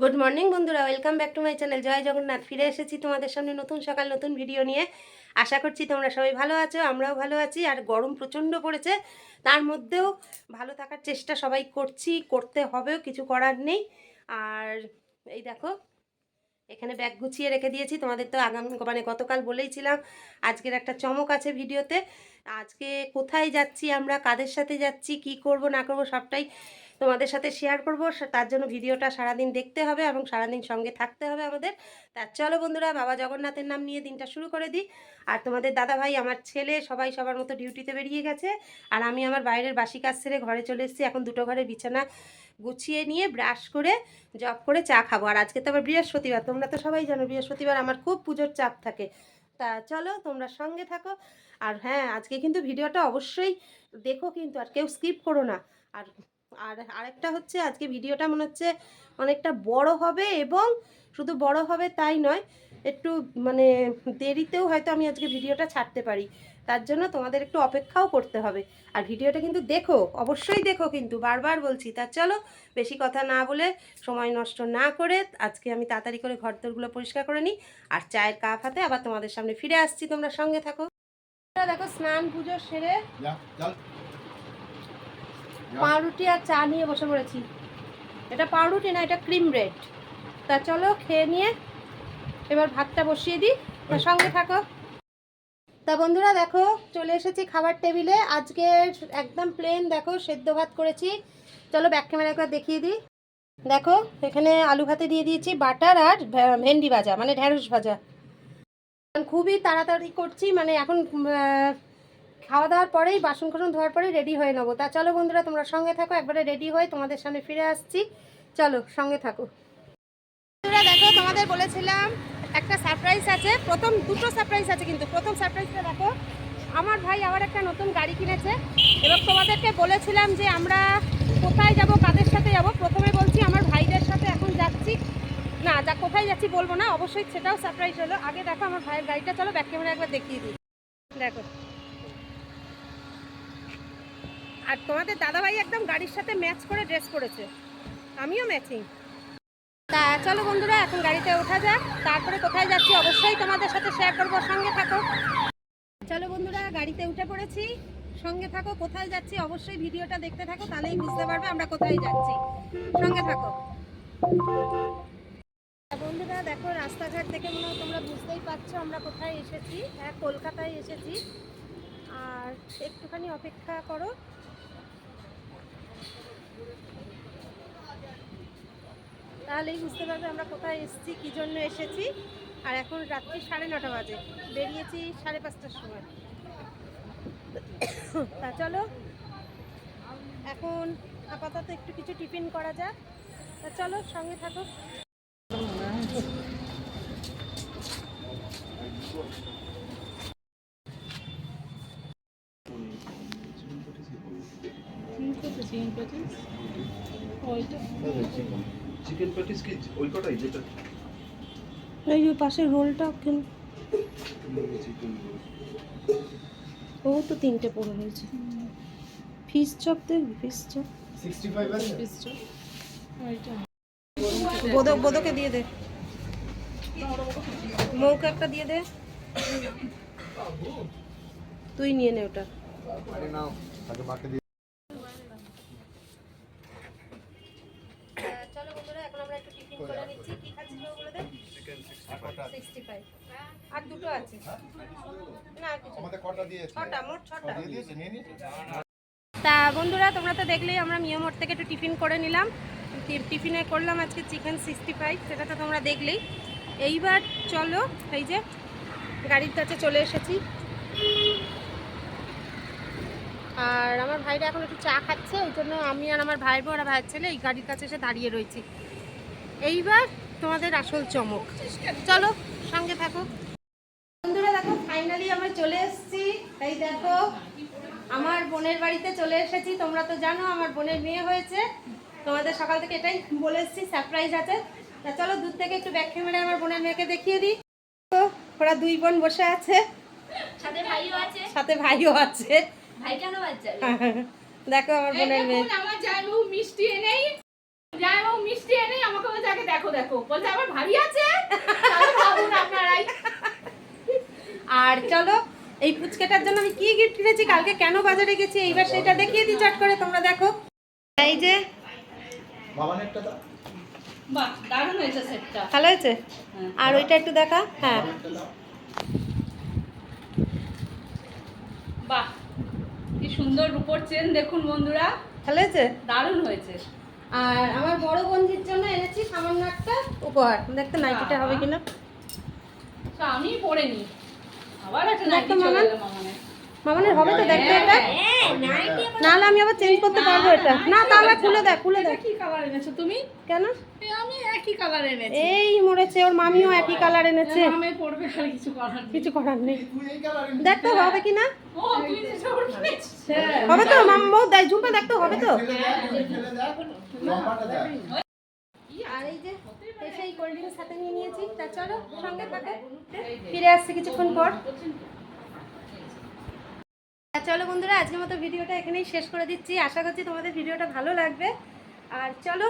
Good morning বন্ধুরা। Welcome back to my channel জয় জগন্নাথ। ফিরে এসেছি তোমাদের সামনে নতুন সকাল, নতুন ভিডিও নিয়ে। আশা করছি তোমরা সবাই ভালো আছো, আমরাও ভালো আছি। আর গরম প্রচণ্ড পড়েছে। তার মধ্যেও ভালো থাকার চেষ্টা সবাই করছি। করতে হবেও, কিছু করার নেই। আর এই দেখো, এখানে ব্যাগ গুছিয়ে রেখে দিয়েছি। তোমাদের তো আগামী মানে গতকাল বলেইছিলাম, আজকের একটা চমক আছে ভিডিওতে আজকে কোথায় যাচ্ছি, আমরা কাদের সাথে যাচ্ছি, কি করব, না করব সবটাই তোমাদের সাথে শেয়ার করব। তার জন্য ভিডিওটা সারাদিন দেখতে হবে এবং সারাদিন সঙ্গে থাকতে হবে আমাদের। তার চলো বন্ধুরা, বাবা জগন্নাথের নাম নিয়ে দিনটা শুরু করে দিই। আর তোমাদের দাদা ভাই, আমার ছেলে, সবাই সবার মতো ডিউটিতে বেরিয়ে গেছে। আর আমি আমার বাইরের বাসি কাজ সেরে ঘরে চলে এসেছি। এখন দুটো ঘরে বিছানা গুছিয়ে নিয়ে ব্রাশ করে জব করে চা খাব। আর আজকে তো আবার বৃহস্পতিবার, তোমরা তো সবাই জানো বৃহস্পতিবার আমার খুব পুজোর চাপ থাকে। তা চলো তোমরা সঙ্গে থাকো। আর হ্যাঁ আজকে কিন্তু ভিডিওটা অবশ্যই দেখো কিন্তু, আর কেউ স্কিপ করো না। আর আর আরেকটা হচ্ছে, আজকে ভিডিওটা মনে হচ্ছে অনেকটা বড় হবে এবং শুধু বড় হবে তাই নয় একটু মানে দেরিতেও হয়তো আমি আজকে ভিডিওটা ছাড়তে পারি। তার জন্য তোমাদের একটু অপেক্ষাও করতে হবে। আর ভিডিওটা কিন্তু দেখো অবশ্যই দেখো কিন্তু বারবার বলছি। তা চলো বেশি কথা না বলে সময় নষ্ট না করে আজকে আমি তাড়াতাড়ি করে ঘরদোরগুলো পরিষ্কার করে নিই। আর চায়ের কাপ হাতে আবার তোমাদের সামনে ফিরে আসছি তোমরা সঙ্গে থাকো। দেখো স্নান পুজো সেরে. পাউরুটি আর চা নিয়ে বসে পড়েছি। এটা পাউরুটি না এটা ক্রিম ব্রেড। তা চলো খেয়ে নিয়ে এবার ভাতটা বসিয়ে দিই। তা সঙ্গে থাকো। তা বন্ধুরা দেখো চলে এসেছি খাবার টেবিলে। আজকে একদম প্লেন দেখো সেদ্ধ ভাত করেছি। চলো ব্যাক ক্যামেরা একবার দেখিয়ে দিই। দেখো এখানে আলু ভাতে দিয়ে দিয়েছি বাটার আর ভেন্ডি ভাজা মানে ঢ্যাঁড়স ভাজা। খুবই তাড়াতাড়ি করছি মানে এখন খাওয়া দাওয়ার পরেই বাসন কোসন ধোয়ার পরেই রেডি হয়ে নেব। তা চলো বন্ধুরা তোমরা সঙ্গে থাকো একবারে রেডি হয়ে তোমাদের সামনে ফিরে আসছি। চলো সঙ্গে থাকো। বন্ধুরা দেখো তোমাদের বলেছিলাম একটা সারপ্রাইজ আছে, প্রথম দুটো সারপ্রাইজ আছে কিন্তু। প্রথম সারপ্রাইজটা দেখো, আমার ভাই আবার একটা নতুন গাড়ি কিনেছে এবং তোমাদেরকে বলেছিলাম যে আমরা কোথায় যাব, কাদের সাথে যাব। প্রথমে বলছি আমার ভাইদের সাথে এখন যাচ্ছি। না, যা কোথায় যাচ্ছি বলব না, অবশ্যই সেটাও সারপ্রাইজ হলো। আগে দেখো আমার ভাইয়ের গাড়িটা, চলো ব্যাক ক্যামেরা একবার দেখিয়ে দিই। দেখো। আর তোমাদের দাদাভাই একদম গাড়ির সাথে ম্যাচ করে ড্রেস করেছে। আমিও ম্যাচিং তা চলো বন্ধুরা, এখন গাড়িতে ওঠা যাক। তারপরে কোথায় যাচ্ছি অবশ্যই তোমাদের সাথে শেয়ার করব, সঙ্গে থাকো। চলো বন্ধুরা, গাড়িতে উঠে পড়েছি। সঙ্গে থাকো, কোথায় যাচ্ছি অবশ্যই ভিডিওটা দেখতে থাকো, তাহলেই বুঝতে পারবে আমরা কোথায় যাচ্ছি। সঙ্গে থাকো। বন্ধুরা, দেখো রাস্তাঘাট দেখে মনে তোমরা বুঝতেই পারছ আমরা কোথায় এসেছি। হ্যাঁ কলকাতায় এসেছি। আর একটুখানি অপেক্ষা করো। তাহলেই বুঝতে পারবে আমরা কোথায় এসেছি কী জন্য এসেছি। আর এখন রাত্রি সাড়ে নটা বাজে বেরিয়েছি সাড়ে পাঁচটার সময়। তা চলো এখন আপাতত একটু কিছু টিফিন করা যাক। তা চলো সঙ্গে থাকো। চিকেন প্যাটিস কি ওই কটাই যেটা? এই যে পাশে রোলটা কেন? ও তো তিনটে পড়ে হয়েছে ফিস চপ দেখবি ফিস চপ 65 আছে? বোদক বোদকে দিয়ে দে। মৌকে একটা দিয়ে দে। তুই নিয়ে নে ওটা। আরে নাও আগে মাকে দিয়ে চলো বন্ধুরা এখন আমরা একটু টিফিন করে নিচ্ছি কি খাচ্ছিস বলে দে চিকেন 65 65 আর দুটো আছে। না ছটা মোট ছটা। তা বন্ধুরা তোমরা তো দেখলেই আমরা মিয়ামোড় থেকে একটু টিফিন করে নিলাম। টিফিনে করলাম আজকে চিকেন সিক্সটি ফাইভ সেটা তো তোমরা দেখলেই। এইবার চলো এই যে গাড়ির কাছে চলে এসেছি। আর আমার ভাইরা এখন একটু চা খাচ্ছে ওই জন্য আমি আর আমার ভাই বোন আর ভাইয়ের ছেলে এই গাড়ির কাছে এসে দাঁড়িয়ে রয়েছি। এইবার তোমাদের আসল চমক। চলো সঙ্গে থাকো। বন্ধুরা দেখো ফাইনালি আমরা চলে এসেছি। তাই দেখো আমার বোনের বাড়িতে চলে এসেছি। তোমরা তো জানো আমার বোনের মেয়ে হয়েছে। তোমাদের সকাল থেকে এটাই বলে এসেছি সারপ্রাইজ আছে। তা চলো দূর থেকে একটু ব্যাক ক্যামেরায় আমার বোনের মেয়েকে দেখিয়ে দিই। তো ওরা দুই বোন বসে আছে। সাথে ভাইও আছে। সাথে ভাইও আছে। ভাই কেন বাচ্চা? দেখো আমার বোনের মেয়ে। আমার জামাইবাবু মিষ্টি এনেই জামাইবাবু মিষ্টি এনেই আমাকে বলছে আগে দেখো দেখো। দেখো বলছে আমার ভাবি আছে? তাহলে ভাবুন আপনারাই। আর চলো এই পুচকেটার জন্য আমি কি গিফট কিনেছি কালকে কেন বাজারে গেছি এইবার সেটা দেখিয়ে দিই চট করে তোমরা দেখো। এই যে বাবানেরটা দাও। বাহ দারুণ হয়েছে সেটটা। ভালো হয়েছে? হ্যাঁ। আর ওইটা একটু দেখা হ্যাঁ। বাহ কি সুন্দর রূপোর চেন দেখুন বন্ধুরা। ভালো হয়েছে? দারুণ হয়েছে। আর আমার বড় বন্ধুর জন্য এনেছি সামান্য একটা উপহার। দেখতে নাইটিটা হবে কিনা? তো আমি পরে নি আবার একটা নাইটি চলে গেল এলো মামানের। মামানের হবে তো দেখতে এটা? না না আমি আবার চেঞ্জ করতে পারব এটা। না তাহলে খুলে দেখ খুলে দেখ। কি কালার এনেছো তুমি? কেন? আমি একই কালার এনেছি। এই মরেছে ওর মামিও একই কালার এনেছে। আমি পড়বে আর কিছু করার কিছু করার নেই। দেখ তো হবে কিনা? ও তুই যে হ্যাঁ। হবে তো মাম্মা দেখ ঝুমকা দেখ তো হবে তো। ফেলে দেখ ফেলে দেখ লম্বাটা দেখ। আর এই যে সেই কোল্ড ড্রিঙ্কস সাথে নিয়ে নিয়েছি। তা চলো সঙ্গে থাকো। ফিরে আসছি কিছুক্ষণ পর। চলো বন্ধুরা আজকের মতো ভিডিওটা এখানেই শেষ করে দিচ্ছি। আশা করছি তোমাদের ভিডিওটা ভালো লাগবে। আর চলো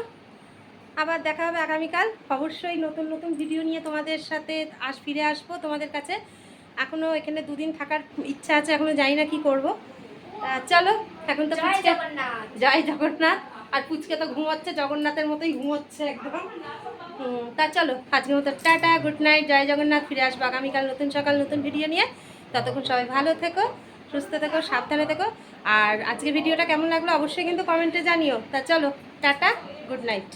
আবার দেখা হবে আগামীকাল। অবশ্যই নতুন নতুন ভিডিও নিয়ে তোমাদের সাথে আস ফিরে আসব তোমাদের কাছে। এখনও এখানে দুদিন থাকার ইচ্ছা আছে এখনও জানি না কি করব। চলো এখন তো পুচকে জয় জগন্নাথ। আর পুচকে তো ঘুমোচ্ছে জগন্নাথের মতোই ঘুমোচ্ছে একদম। তা চলো আজকের মতো টাটা গুড নাইট জয় জগন্নাথ ফিরে আসব আগামীকাল নতুন সকাল নতুন ভিডিও নিয়ে। ততক্ষণ সবাই ভালো থেকো। সুস্থ থেকো, সাবধানে থেকো। আর আজকের ভিডিওটা কেমন লাগল অবশ্যই কিন্তু কমেন্টে জানিও। তা চলো, টাটা, গুড নাইট।